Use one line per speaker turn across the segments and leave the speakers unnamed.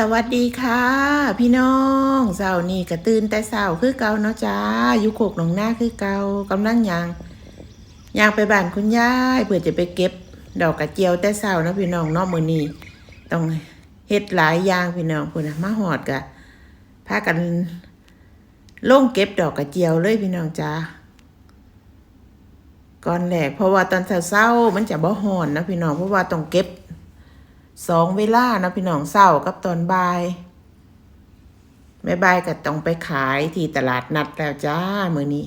สวัสดีค่ะ พี่น้องเสาร์นี้กระตื่นแต่เสาร์คือเก่าเนาะจ้าอยู่โคกหนองหน้าคือเกากำลังยางยางไปบ้านคุณยายเพื่อจะไปเก็บ ดอกกระเจียวแต่เสาร์นะพี่น้องนอกมือนี้ต้องเฮ็ดหลายยางพี่น้องพุ่นนะมาหอดกะพากันลงเก็บดอกกระเจียวเลยพี่น้องจ้าก่อนแรกเพราะว่าตอนเช้าๆมันจะบ่หอนนะพี่น้องเพราะว่าต้องเก็บ สองเวลานะพี่น้องเศร้ากับตอนบ่ายแม่บายก็ต้องไปขายที่ตลาดนัดแล้วจ้ามือนี้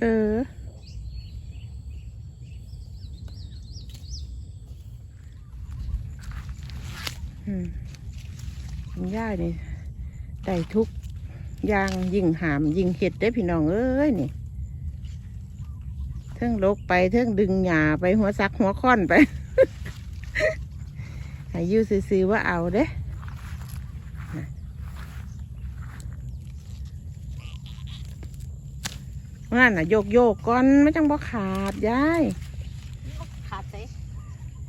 เอออืมคุณย่านี่ได้ทุก ยางยิงหามยิงเห็ดได้อพี่น้องเอ้ยนี่เทิงลกไปเทิงดึงหญ้าไปหัวซักหัวค่อนไปให้อยูซื้อๆว่าเอาเด้นั่นน่ะโยกโยกๆก่อนไม่จังบ่ขาดยาย
ขาดเตะ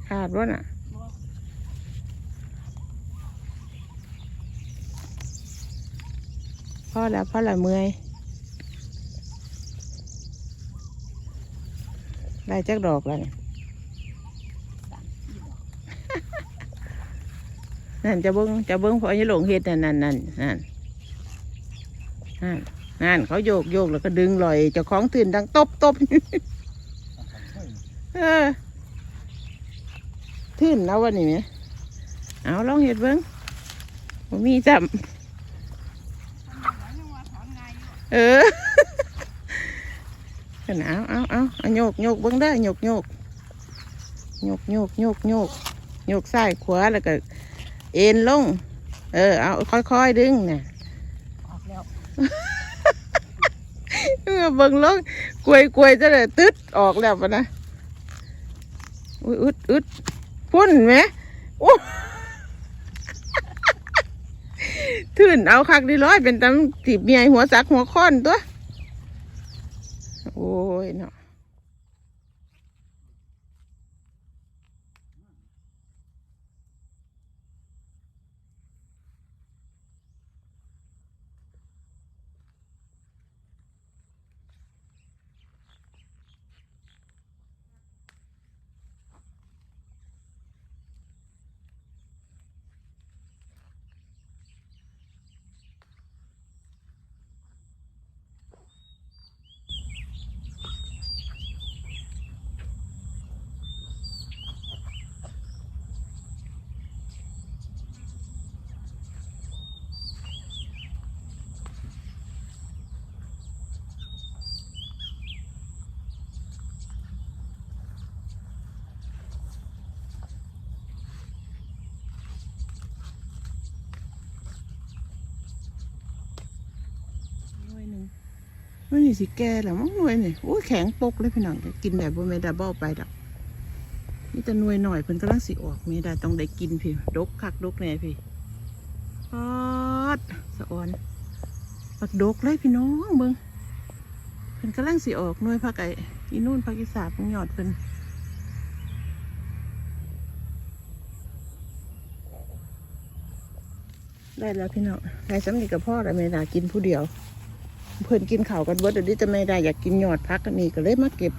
ขาดวะน่ะ พ่อแล้วพ่อละเมื่อยได้จักดอกแล้วเนี่ยนั่นจะเบิ้งจะเบิ้งพอยี่หลงเฮ็ดนั่นนั่นนั่นนั่นนั่นนั่นเขาโยกโยกแล้วก็ดึงลอยเจ้าของตื่นดังตบตบเออทื่นแล้ววันนี้เนี่ยเอาลองเฮ็ดเบิ้งบ่มีจำ เออกันเอาเอาเอาเอาโยกโยกเบิ้งได้อโยกโยกโยกโยกโยกโยกโยกซ้ายขวาแล้วก็ เอ็นลง เออ เอาค่อยๆดึงน่ะ
ออกแล้ว
เออเบิ้งลงกวยกวยจะเลยตึดออกแล้วปะนะอุ้ยอึดอึดพุ่นไหมอู้ ทื่นเอาคักดีร้อยเป็นตำจีบเมียหัวสักหัวค้อนตัว โอ้ยเนาะ ไม่มีสิแก่แล้วมั้งหน่วยนี่โอ้ยแข็งปกเลยพี่น้องกินแบบบ่แม่นดับเบิลไปดอกนี่แต่หน่วยหน่อยเพิ่นกำลังสิออกไม่ได้ต้องได้กินพี่ดกคักดกแน่พี่ปอดสะออนปักดกเลยพี่น้องเบิ่งเพิ่นกำลังสิออกหน่วยผักไออีนู่นผักอีสาบของยอดเพิ่นได้แล้วพี่น้องได้สำเร็จกับพ่อแล้วไม่ได้กินผู้เดียว เพื่อนกินข้าวกันเบิดเดี๋ยวนี้จะไม่ได้อยากกินยอดพักกันนี่ก็เลยมาเก็บ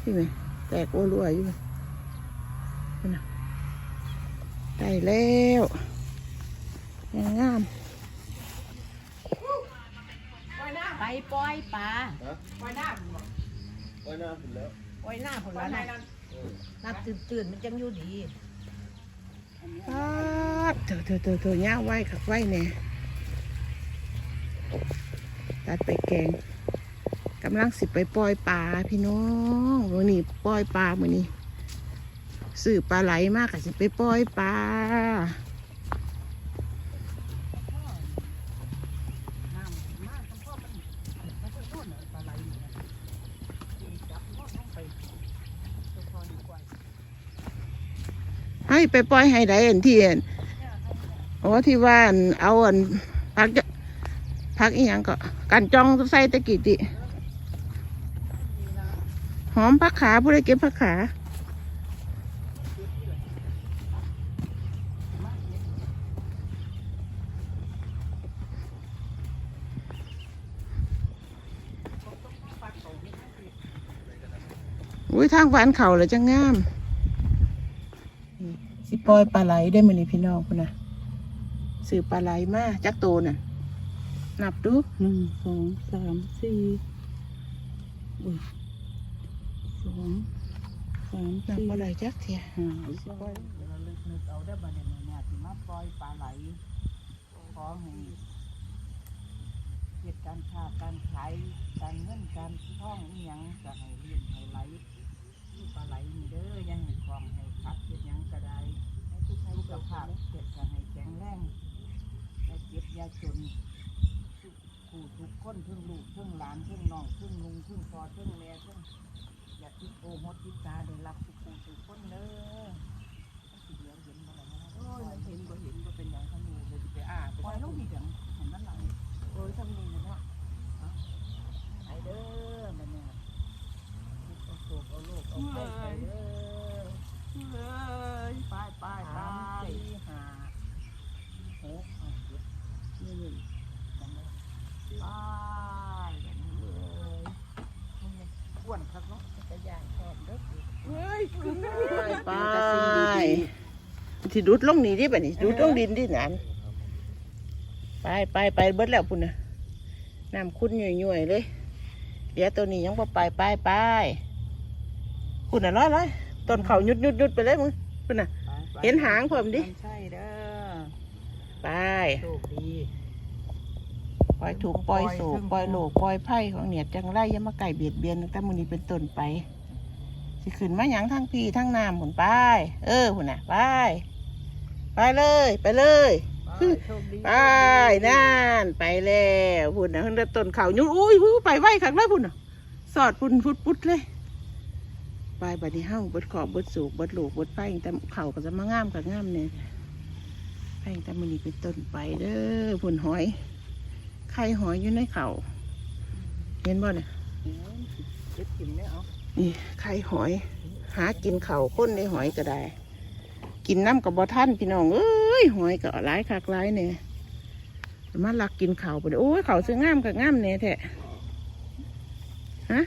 ใช่ไหมแตกโอ้รวยอยู่นั่นน่ะได้แล้วยังงาม
ไปปล่อยปลา
ไว้หน้าผมแล้ว
ปล่อยหน้าผลละนะนับตื่นตื่นๆมันจังอยู่ดี
ป๊าดเถอะเถอะเถอะเถอะย่าไหวขักไหวเนี่ย ตัดไปแกงกำลังสิไปปล่อยปลาพี่น้องมือนี้ปล่อยปลามือนี้ซื้อปลาไหลมากก็สิไปปล่อยปลาให้ไปปล่อยให้ได้อันที่อันโอ้ที่ว่านเอาอันพักจะ พักอีหยังก็กันจองใส่ตะกี้ติหอมผักขาผู้ใดเก็บผักขาอุ้ยทางหวานเขาเลยจะงามนี่สิปล่อยปลาไหลได้มานี่พี่น้องคุณนะซื้อปลาไหลมาจักโตน่ะ นับดู
หนึ่งสองสามสี่อุ้ยสองสาม
นับ
สี่
ปลาไหลจักเทีย
ห้า
ปล่อยเราเลิกนึกเอาได้บ้านเนี่ยเนี่ยที่มาปล่อยปลาไหลขอให้เหตุการค้าการขายการเงินการท่องนี่ยังจะให้เลี้ยงให้ไหลที่ปลาไหลนี่เด้อยังให้ของให้คัดเฮ็ดหยังก็ได้ให้ทุกสุขภาพเกิดจะให้แข็งแรงให้เจ็บอยาจนทุกผู้ทุกคนเพิ่งลูกเพิ่งหลานเพิ่งน้องเพิ่ง ลุงเพิ่งพ่อเพิ่งแม่เพิ่ง อย่าคิดโอมดคิดตาได้รับทุกผู้ทุกคนเด้อมันสิเหลือเห็นบ่ล่ะโอ้ยมันเห็นบ่เห็นบ่เป็นหยังคันนี้เลยสิไปอ่าไปปล่อยลงนี่จังเห็นมันหลังโอ้ยทำนี่เนาะเอาไปเด้อมันเนี่ยเอาโศกเอาโลกเอาไปไปเด้อเอ้ยไปไปไปสี่ห้าหกเอาเจ็ดนี่นี่จำได้ไปอย่างนี้เลยอ้ วนครับเนาะจักรยานชอบเด้อเฮ้ยขึ้น
ไปที่ดุดลงนี่ดิบ่นี่ดุดลงดินดินันไปไปไปเบิดแล้วพุ่นน่ะน้ำคุ้นย่อยๆเลยเดี๋ยวตัวนี้ยังบ่ไปไปไปพุ่นน่ะร้อยร้อยต้นเขายุดยุดยุดไปเลยมึงพุ่นน่ะเห็นหางผมดิ
ใช่เด้อ
ไป
โชคดี
ป ล่อยถูกปล่อยสูกปล่อยโลกปล่อยไพ่ของเนี่ยจังไรอยังมาไก่เบียดเบียนตั้งแต่มื้อนี้เป็นต้นไปสิขึ้นมาหยังทั้งพี่ทั้งน้ำหุ่นไปเออหุ่นน่ะไปไปเลย ไปเลย
โชคดี
ไปนั่นไปแล้วพุ่นนะเพิ่นได้ต้นเขายุ่อุ้ยอุ้ยไปไวขักเลยพุ่นน่ะสอดพุ่นพุดพุดเลยไปบัดนี้เฮาบดขอบบดสูกบดลูกบดไปแต่เขาก็จะมางามกับงามเนี่ยไปแต่มันนี้เป็นต้นไปเด้อพุ่นหอย ไข่หอยอยู่ในเขาเห็นบ่เนี่ย
นี่ไข่
หอย หากินเขาค้นในหอยก็ได้ กินน้ำกับบ่ท่านพี่น้องเอ้ยหอยก็หลายคักหลายเนี่ยมาลักกินเขาไปโอ้ยเขาซื้องามกับงามเนี่ยแท้ฮะ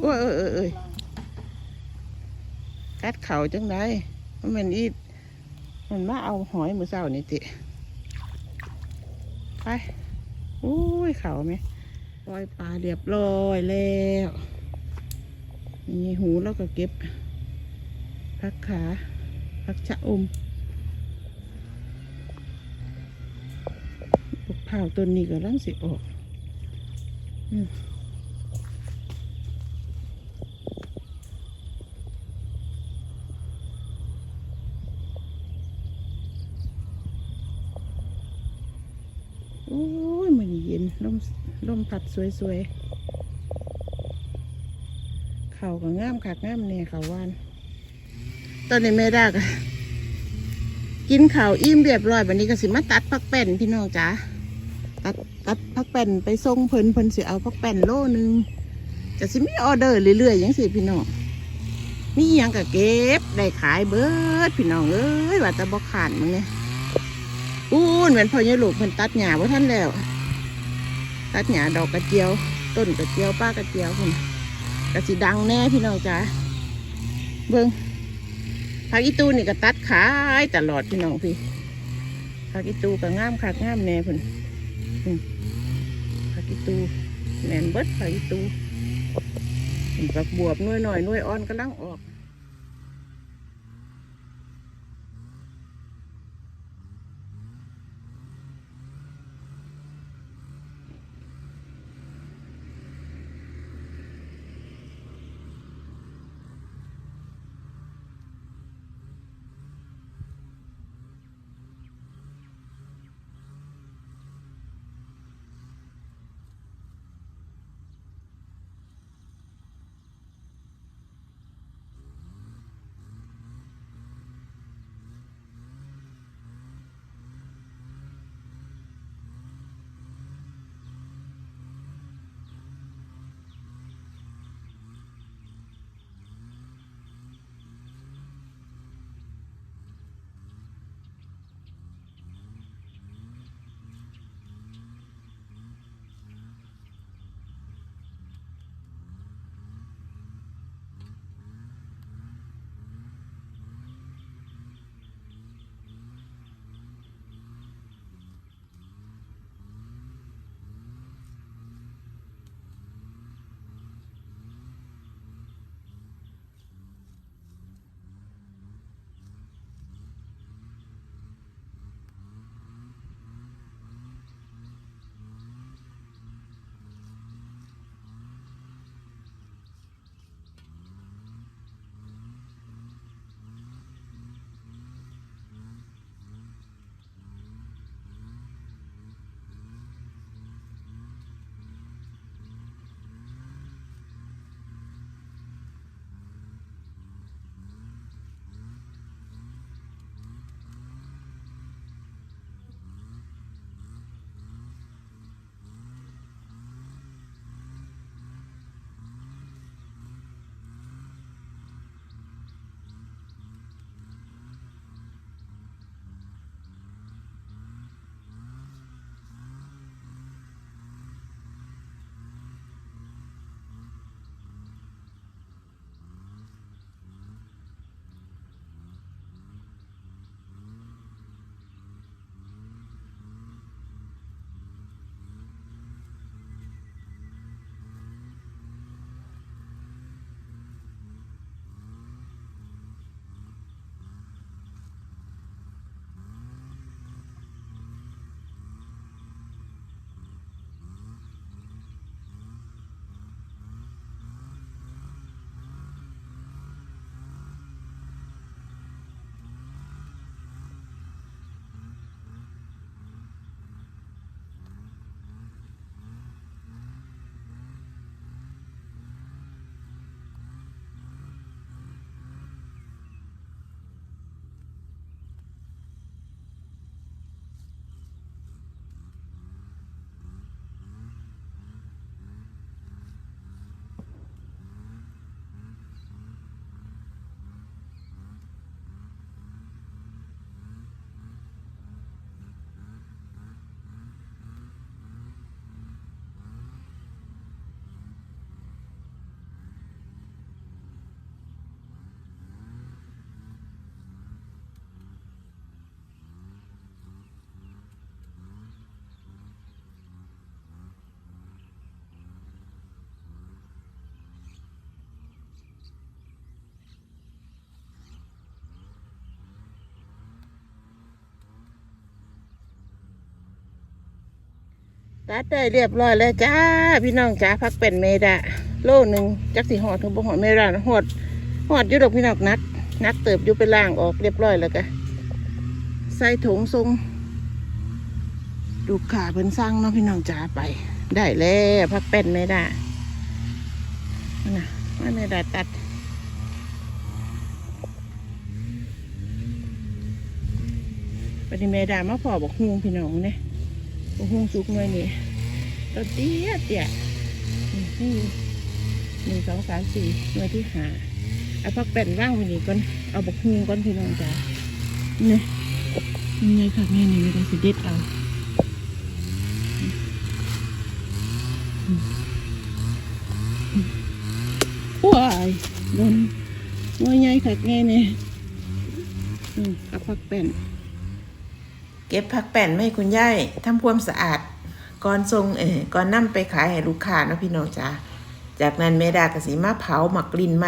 โอ้ยเอ้ยเอ้ยเอ้ยกัดเขาจังไดมันเป็นอีมันมาเอาหอยมือเศร้านี่ติไป อ้ยเขาไหมปล่อยปลาเรียบร้อยแล้วนี่หูแล้วก็เก็บพักขาพักชะอมพวกเผาต้นนี้ก็ลังสิออก อืม โอ้ยมันเย็นลมลมพัดสวยๆเขาก็งามคักงามเนี่ยเขาวาน ตอนนี้แม่ไดากะกินข้าวอิ่มเรียบร้อยวันนี้ก็สิมาตัดพักแป้นพี่น้องจ๋าตัดตัดพักแป้นไปส่งเพิ่นเพิ่นสิเอาพักแป้นโลหนึงจะสิมีออเดอร์เรื่อยๆอย่างสิพี่น้องมีอหยังก็เก็บได้ขายเบิดพี่น้องเอ้ยว่าแต่บ่ขานมึงเนี่ย ปูนเหมือนพ่อเนี่ยลูกเพิ่นตัดหญ้าว่าท่านแล้ว ตัดหญ้าดอกกระเจียว ต้นกระเจียวป้ากระเจียวพุ่นกระสิดังแน่พี่น้องจ๋าเบิ่งผักอีตูนี่ก็ตัดขายตลอดพี่น้องพี่ผักอีตูก็ง่ามคักง่ามแน่พุ่นผักอีตูแหนนเบิดผักอีตูผักบวบน่วยหน่อยน่วยอ่อนกำลังออก ตัดได้เรียบร้อยแล้วจ้า พี่น้องจ้าพักเป็นเมดาโลหนึ่งจักสีหอดถึงบ่หอดเมดาหอดหอดยุดอกพี่น้องนักนักเติบยู่ไปล่างออกเรียบร้อยแล้วกะใส่ถุงทรงดูขาเพิ่นสร้างเนาะพี่น้องจ้าไป ได้แล้วพักเป็นเมดาน่ะว่าเมดาตัดปฏิเมดามาพอบอกฮุงพี่น้องเนี่ย บอกฮุงสุกหน่อยนี่ตัวเตี้ยเตี้ยนี่หนึ่งสองสามสี่หน่วยที่หาเอาพักเป็นว่างไปนี่ก่อนเอาบกฮุงก่อนพี่น้องจ้าเนี่ยนี่ค่ะนี่นี่ม่ได้สิเด็ดเอาว้ายโดนหน่วยใหญ่ค่ะแง่เนี่ยเอาพักเป็น เก็บผักแป้นไม่คุณย่ายทำความสะอาดก่อนทรงเออก่อนนำไปขายให้ลูกค้านะพี่น้องจ้าจากนั้นเมดากสิมาเผาหมักลินไหม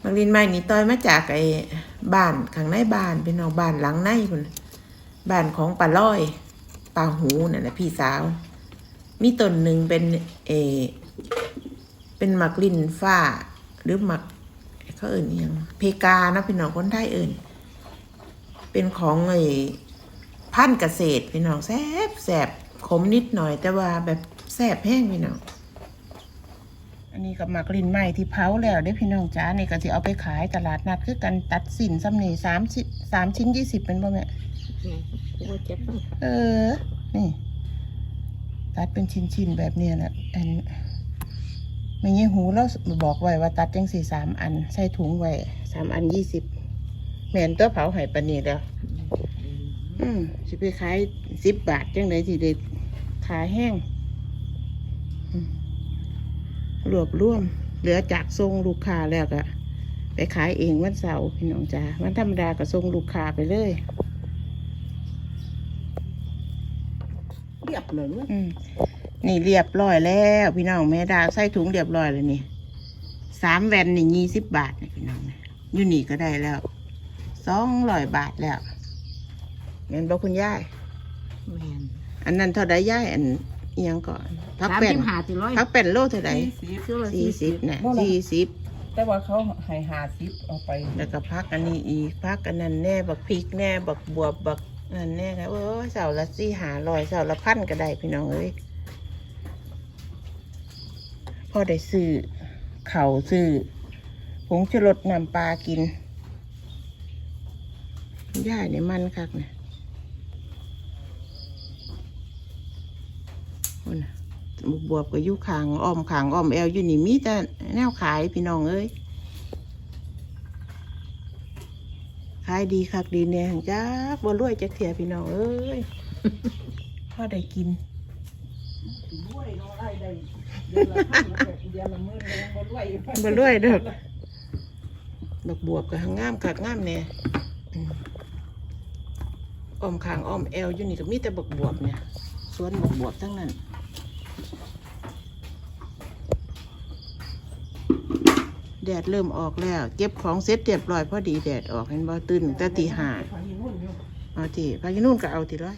หมักลินไหมนี่ต้อยมาจากไอ้บ้านข้างในบ้านเป็นน้องบ้านหลังในพุ่นบ้านของป้าร้อยป้าหูนั่นะพี่สาว มีต้นหนึ่งเป็นเออเป็นหมักลินฟ้าหรือหมักเขาเอิ่นยังเพกานะพี่น้องคนไทยเอิ่น เป็นของไอ้พันธุ์เกษตรพี่น้องแซ่บแซ่บขมนิดหน่อยแต่ว่าแบบแซ่บแห้งพี่น้อง อันนี้กับหมักลินใหม่ที่เผาแล้วเด้อพี่น้องจ้านี่ก็จะเอาไปขายตลาดนัดคือกันตัดสินซ้ำนี่สามชิ้นสามชิ้นยี่สิบเป็นบ่แม่
กูว่าเจ็บต้องค่ะ
เออ นี่ ตัดเป็นชิ้นๆแบบเนี้ยแหละอันไม่ยี่หูแล้วบอกไว้ว่าตัดจังสี่สามอัน ใส่ถุงไว้สามอันยี่สิบ แม่นตัวเผาไห้ปานนีแล้วอืมสิไปขายสิบบาทจังไดสิเด็ดขายแห้งอืมรวบรวม เหลือจากทรงลูกค้าแล้วก็ไปขายเองวันเสาร์พี่น้องจ้าวันธรรมดาก็ส่งลูกค้าไปเลย
เรียบเลยเว้ย
อืมนี่เรียบร้อยแล้ว พี่น้องแม่ดาใส่ถุงเรียบร้อยแล้วนี่สามแวนนี่ยี่สิบบาทนี่พี่น้องนะอยู่นี่ก็ได้แล้ว สองร้อยบาทแล้วเงินบอกคุณย่าย
แมน
อันนั้นเท่าไดย่ายอันเอียงก่อนพัก
สาม
เป็น
สิบห้าสี่ร้อย
พักเป็นโลเท่าได
ซื้อละ
สี่สิบนะ
บ่ล่ะ
สี่สิบ
แต่ว่าเขาให้หาซิปเอาไป
แล้วก็พักอันนี้อีกพักอันนั้นแน่บักพริกแน่บักบวบบักนั่นแน่ครับโอ้ยเสาละสี่หาลอยเสาละพันก็ได้พี่น้องเอ้ยพอได้ซื้อเข่าวซื้อผงชูรสน้ำปลากิน ย่าเนี่ยมันคักเนี่ยโอ้น่ะบุกบวบกับยุขางอ้อมขางอ้อมแอวอยู่นี่มีแต่แนวขายพี่น้องเอ้ยขายดีคักดีเนี่ยจ้าบ่รวยจักเถียพี่น้องเอ้ยพ่อได้กิน
รวยเนาะได้ได้เดือนละพันเดือนละหมื่นก็ยังบ่รวย
บ่รวยเด้อบักบวบกับหางงามคักงามแน่อืม อ้อมขางอ้อมแอวอยู่นี่ก็มีแต่บกบวบเนี่ยสวนบกบวบทั้งนั้นแดดเริ่มออกแล้ว เก็บของเสร็จเรียบร้อยพอดีแดดออกเห็นบ่ตื่นตั้งแต่ตีห้า
พายุนุ่นอยู่
เอาทีพากินู่นก็เอาทีร้อย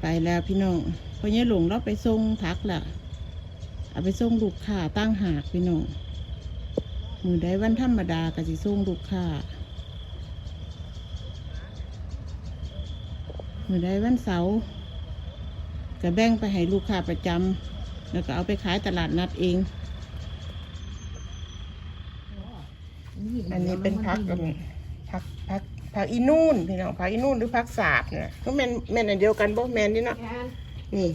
ไปแล้วพี่น้อง พอเนี่ยหลงเราไปส่งพักละเอาไปส่งลูกค้าตั้งหากพี่น้องมือได้วันธรรมดาก็สิส่งลูกค้ามือได้วันเสาร์ก็แบ่งไปให้ลูกค้าประจำแล้วก็เอาไปขายตลาดนัดเอง อันนี้เป็นพักกันพักพักพักอีนู่นพี่น้องพักอีนู่นหรือพักสาบเนี่ยก็แมนแมนอันเดียวกันบ่แมนนี่เนาะ นี่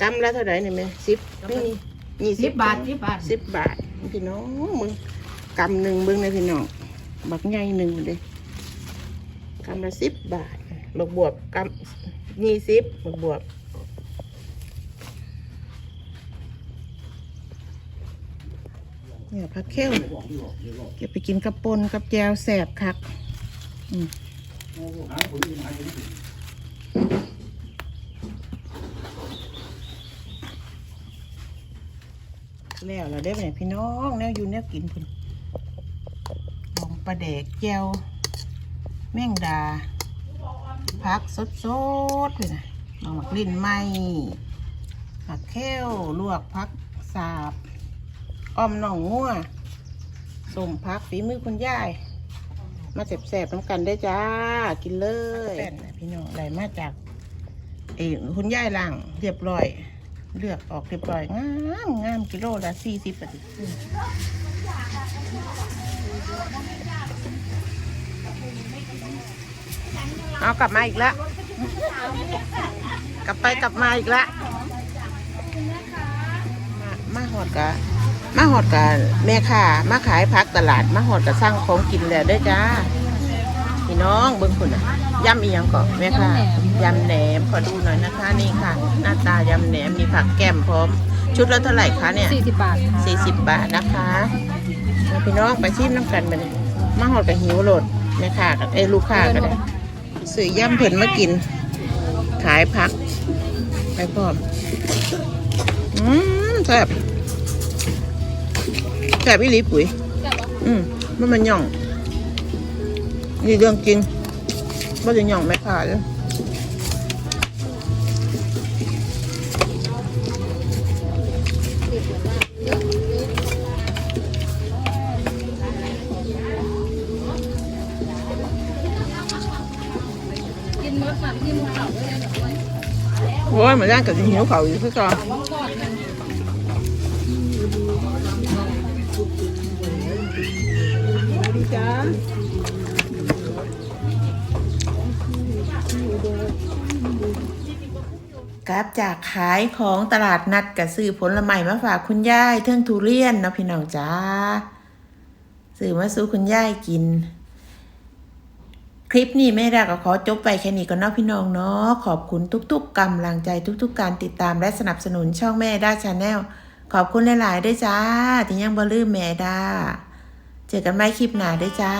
กำละเท่าไหร่เนี่ยแม่สิบนี่นี่
สิบบาทสิบบาท
สิบบาทพี่น้องมึงกำหนึ่งเบิ้งเลยพี่น้องบักใหญ่หนึ่งเลยกำละสิบบาทบักบวบกำยี่สิบบักบวบเนี่ยผักเข้วเก็บไปกินกับปนกับแจวแสบคักอืม แล้วเราได้ไปไหนพี่น้องแนวอยู่แนวกินพุ่นลองปลาเด็กแจวแมงดา พักสดๆเลยนะลองหมักลิ้นไหมผักแค้วลวกพักสาบอ้อมหน่องงัวสมพักฝีมือคุณยาย มาแสบๆน้ำกันได้จ้า กินเลยแป้นนะพี่น้องไหลมาจากเออคุณยายล่างเรียบร้อย เลือกออกเรียบร้อยงามงามกิโลละสี่สิบบาทเอากลับมาอีกแล้ว กลับไปกลับมาอีกแล้วมามาหอดกะมาหอดกะแม่ค่ะมาขายพักตลาด มาหอดกะสร้างของกินแล้วด้อจ้า น้องเบิ้งคุณอะยำอีหยังก่อนแม่ค่ะยำแหนมขอดูหน่อยนะคะนี่ค่ะ หน้าตายำแหนมมีผักแก้มพร้อม ชุดละเท่าไหร่คะเนี่ย
สี่สิบบาทค่ะ
สี่สิบบาทนะคะแล้วพี่น้องไปชิมน้ำกันมาเลยมาหอดกับหิวโหลดแม่ค่ะกับไอ้ยลูกค้าก็ได้ซื้อยำเพิ่นมากิน ขายผักไปพร้อมอืมแซ่บแซ่บอีหลีปุ๋ยอืมมันมันหย่อง นี่เรื่องจริงว่าจะหย่องไม่ขาดเลย
กินมดมาที่มือเก่าด้วย
โอ้ยเหมือนย่างกับหิวเขาอยู่คือก่อน กลับจากขายของตลาดนัดกับซื้อผลไม้มาฝากคุณยายเทิงทุเรียนนะพี่น้องจ้าซื้อมาสู้คุณยายกิน คลิปนี้แม่ดาก็ขอจบไปแค่นี้ก่อนเนะพี่น้องเนาะขอบคุณทุก ๆกำลังใจทุก ๆ การติดตามและสนับสนุนช่องแม่ดาชาแนลขอบคุณหลายๆด้วยจ้าที่ยังบ่ลืมแม่ดาเจอกันใหม่คลิปหน้าด้วยจ้า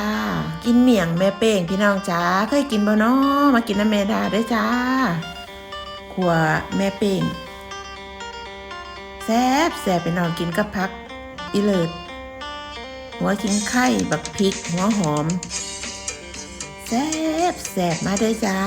กินเมี่ยงแม่เป้งพี่น้องจ้าเคยกินบ่เนาะมากินน้ำแม่ดาด้วยจ้าัวแม่เป้งแซ่บแซ่บไปนอนกินกับพัก อีเลิศหัวขิงไข่ บักพริก หัวหอม แซ่บแซ่บมาด้อจ้า